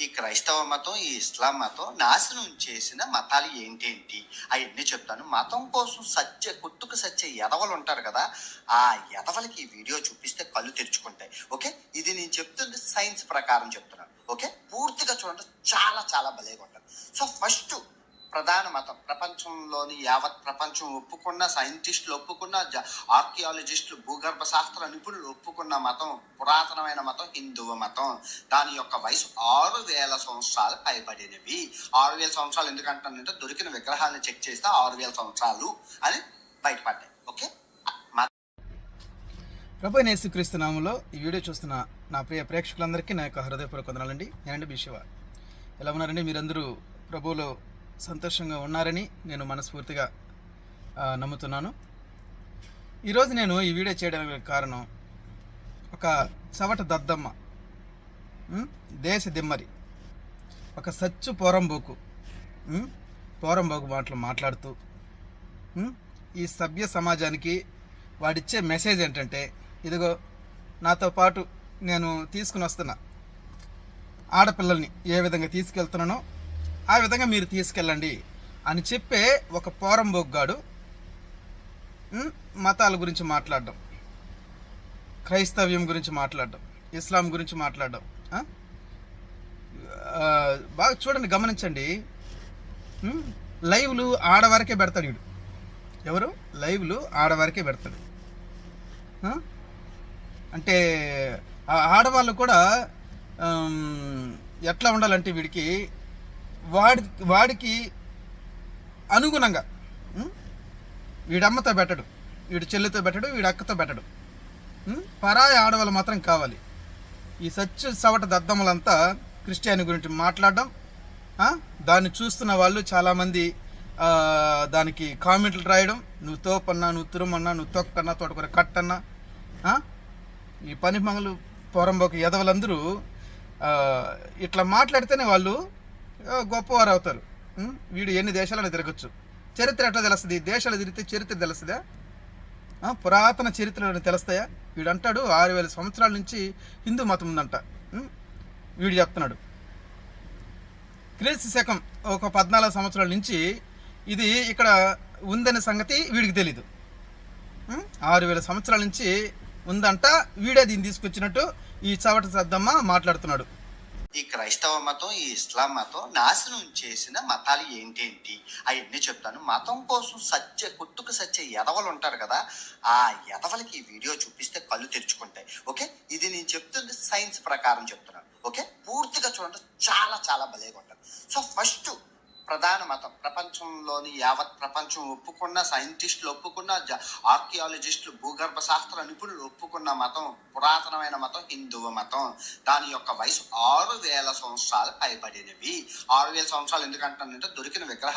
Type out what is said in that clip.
ఈ క్రైస్తవ మతం ఈ ఇస్లాం మతం నాశనం చేసిన మతాలు ఏంటేంటి? అవన్నీ చెప్తాను. మతం కోసం సత్య కుట్టుకు సత్య ఎదవలు ఉంటారు కదా ఆ ఎదవలకి ఈ వీడియో చూపిస్తే కళ్ళు తెరుచుకుంటాయి. ఓకే? ఇది నేను చెప్తుంది సైన్స్ ప్రకారం చెప్తున్నాను. ఓకే? పూర్తిగా చూడండి చాలా చాలా భలేగా ఉంటుంది సో ఫస్ట్ ప్రధాన మతం. ప్రపంచంలోని యావత్ ప్రపంచం ఒప్పుకున్న సైంటిస్టులు ఒప్పుకున్న ఆర్కియాలజిస్టులు భూగర్భ శాస్త్ర నిపుణులు ఒప్పుకున్న మతం పురాతనమైన మతం హిందువు మతం. దాని యొక్క వయసు ఆరు వేల సంవత్సరాలు పైబడినవి. ఆరు వేల సంవత్సరాలు ఎందుకంటానంటే దొరికిన విగ్రహాలను చెక్ చేస్తే ఆరు వేల సంవత్సరాలు అని బయటపడ్డాయి. ఓకే? ప్రభు నేసుక్రీస్తు నామంలో ఈ వీడియో చూస్తున్న నా ప్రియ ప్రేక్షకులందరికీ నా యొక్క హృదయపూర్వక వందనాలండి. నేనండి బిషివ ఎలా ఉన్నారండి మీరందరూ? ప్రభువులో సంతోషంగా ఉన్నారని నేను మనస్ఫూర్తిగా నమ్ముతున్నాను. ఈరోజు నేను ఈ వీడియో చేయడానికి కారణం ఒక చవట దద్దమ్మ దేశ దిమ్మరి ఒక సచ్చు పోరంబోకు పోరంబోకు మాటలు మాట్లాడుతూ ఈ సభ్య సమాజానికి వాడిచ్చే మెసేజ్ ఏంటంటే ఇదిగో నాతో పాటు నేను తీసుకుని వస్తున్నా ఆడపిల్లల్ని ఏ విధంగా తీసుకెళ్తున్నానో ఆ విధంగా మీరు తీసుకెళ్ళండి అని చెప్పే ఒక పోరంబోగ్గాడు మతాల గురించి మాట్లాడడం క్రైస్తవ్యం గురించి మాట్లాడడం ఇస్లాం గురించి మాట్లాడడం బాగా చూడండి గమనించండి. లైవ్లు ఆడవారికే పెడతాడు వీడు. ఎవరు? లైవ్లు ఆడవారికే పెడతాడు. అంటే ఆ ఆడవాళ్ళు కూడా ఎట్లా ఉండాలంటే వీడికి వాడి వాడికి అనుగుణంగా వీడమ్మతో పెట్టడు వీడి చెల్లితో పెట్టడు వీడి అక్కతో పెట్టడు. పరాయి ఆడవాళ్ళు మాత్రం కావాలి. ఈ సత్య సవట దద్దమ్మలంతా క్రిస్టియాని గురించి మాట్లాడడం దాన్ని చూస్తున్న వాళ్ళు చాలామంది దానికి కామెంట్లు రాయడం నువ్వు తోపన్నా నువ్వు తురుమన్నా నువ్వు తొక్కన్నా తోటకూర కట్టన్నా ఈ పని మంగలు పోరంబోకు ఎదవలందరూ ఇట్లా మాట్లాడితేనే వాళ్ళు గొప్పవారు అవుతారు. వీడు ఎన్ని దేశాలను తిరగచ్చు. చరిత్ర ఎట్లా తెలుస్తుంది? దేశాలు తిరిగితే చరిత్ర తెలుస్తుందా? పురాతన చరిత్రలు తెలుస్తాయా? వీడు అంటాడు ఆరు వేల సంవత్సరాల నుంచి హిందూ మతం ఉందంట. వీడు చెప్తున్నాడు. క్రీస్తు శకం ఒక పద్నాలుగు సంవత్సరాల నుంచి ఇది ఇక్కడ ఉందనే సంగతి వీడికి తెలీదు. ఆరు వేల సంవత్సరాల నుంచి ఉందంట. వీడే దీన్ని తీసుకొచ్చినట్టు ఈ చవట సద్దమ్మ మాట్లాడుతున్నాడు. ఈ క్రైస్తవ మతం ఈ ఇస్లాం మతం నాశనం చేసిన మతాలు ఏంటేంటి? అవన్నీ చెప్తాను. మతం కోసం సత్య కుట్టుకు సత్య ఎదవలు ఉంటారు కదా ఆ ఎదవలకి ఈ వీడియో చూపిస్తే కళ్ళు తెరుచుకుంటాయి. ఓకే? ఇది నేను చెప్తుంది సైన్స్ ప్రకారం చెప్తున్నాను. ఓకే? పూర్తిగా చూడండి చాలా చాలా భలేగా ఉంటుంది సో ఫస్ట్ ప్రధాన మతం. ప్రపంచంలోని యావత్ ప్రపంచం ఒప్పుకున్న సైంటిస్టులు ఒప్పుకున్న ఆర్కియాలజిస్టులు భూగర్భ శాస్త్ర నిపుణులు ఒప్పుకున్న మతం పురాతనమైన మతం హిందువు మతం. దాని యొక్క వయసు ఆరు వేల సంవత్సరాలు పైబడినవి. ఆరు వేల సంవత్సరాలు ఎందుకంటానంటే దొరికిన విగ్రహాలు